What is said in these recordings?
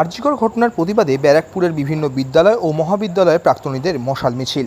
আর্যিকর ঘটনার প্রতিবাদে ব্যারাকপুরের বিভিন্ন বিদ্যালয় ও মহাবিদ্যালয়ের প্রাক্তনীদের মশাল মিছিল।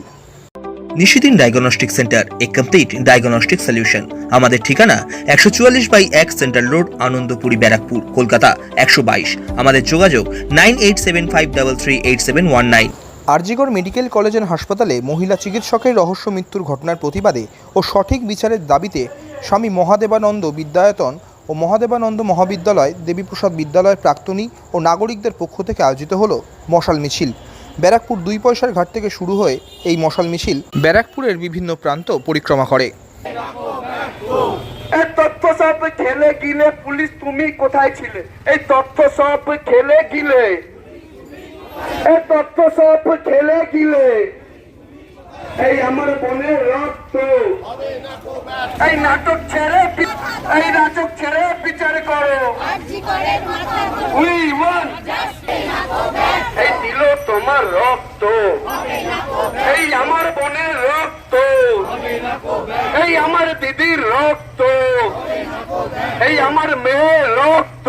নিশিদিন ডায়াগনস্টিক সেন্টার এ কমপ্লিট ডায়াগনস্টিক সলিউশন। আমাদের ঠিকানা একশো চুয়াল্লিশ বাই এক সেন্ট্রাল রোড আনন্দপুরি ব্যারাকপুর কলকাতা একশো বাইশ। আমাদের যোগাযোগ nine eight seven five double three eight seven one nine. আরজিগড় medical college and হাসপাতালে মহিলা চিকিৎসকের রহস্য মৃত্যুর ঘটনার প্রতিবাদে ও সঠিক বিচারের দাবিতে স্বামী মহাদেবানন্দ বিদ্যায়তন ও মহাদেবানন্দ মহাবিদ্যালয়, দেবীপ্রসাদ বিদ্যালয়ের প্রাক্তনী ও নাগরিকদের পক্ষ থেকে আয়োজিত হলো মশাল মিছিল। ব্যারাকপুর দুই পয়সার ঘাট থেকে শুরু হয়ে এই মশাল মিছিল ব্যারাকপুরের বিভিন্ন প্রান্ত পরিক্রমা করে। এই তথ্য সব খেলে গিলে, পুলিশ তুমি কোথায় ছিলে? এই তথ্য সব খেলে গিলে। এই তথ্য সব খেলে গিলে। এই আমার বোনের রক্ত। এই নাটক ছেড়ে বি- এই নাটক ছেড়ে বিচার করো উই ওয়ান এই দিল তোমার রক্ত এই আমার বোনের রক্ত এই আমার দিদির রক্ত। এই আমার মেয়ের রক্ত।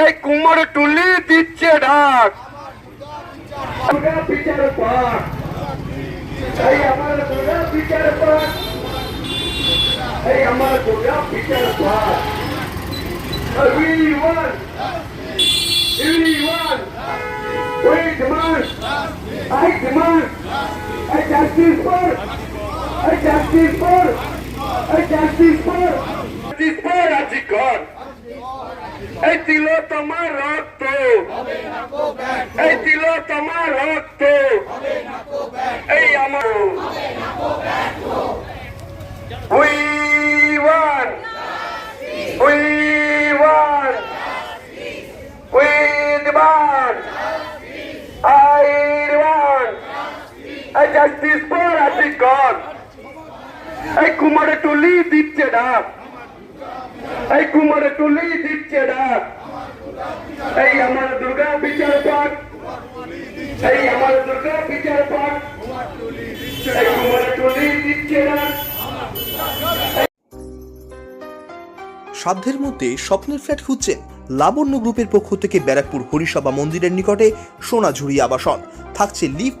এই কুমোর টুলি দিচ্ছে ডাক এই demand, I demand, a justice for, a justice for, a justice for, justice for Ajikar. এই দিল তোমার রক্ত এই দিল তোমার রক্ত এই এই জাস্টিস ফর আজিকর এই কুমারে টুলি দিচ্ছে ডাক এই কুমারে টুলি দিচ্ছে এই আমার দুর্গা বিচার পাক, এই আমার দুর্গা বিচার এই কুমারে টুলি দিচ্ছে ডাক সাধ্যের মধ্যে স্বপ্নের ফ্ল্যাট খুঁজছেন লাবণ্য গ্রুপের পক্ষ থেকে ব্যারাকপুর হরিসভা মন্দিরের নিকটে সোনাঝুরি আবাসন। থাকছে lift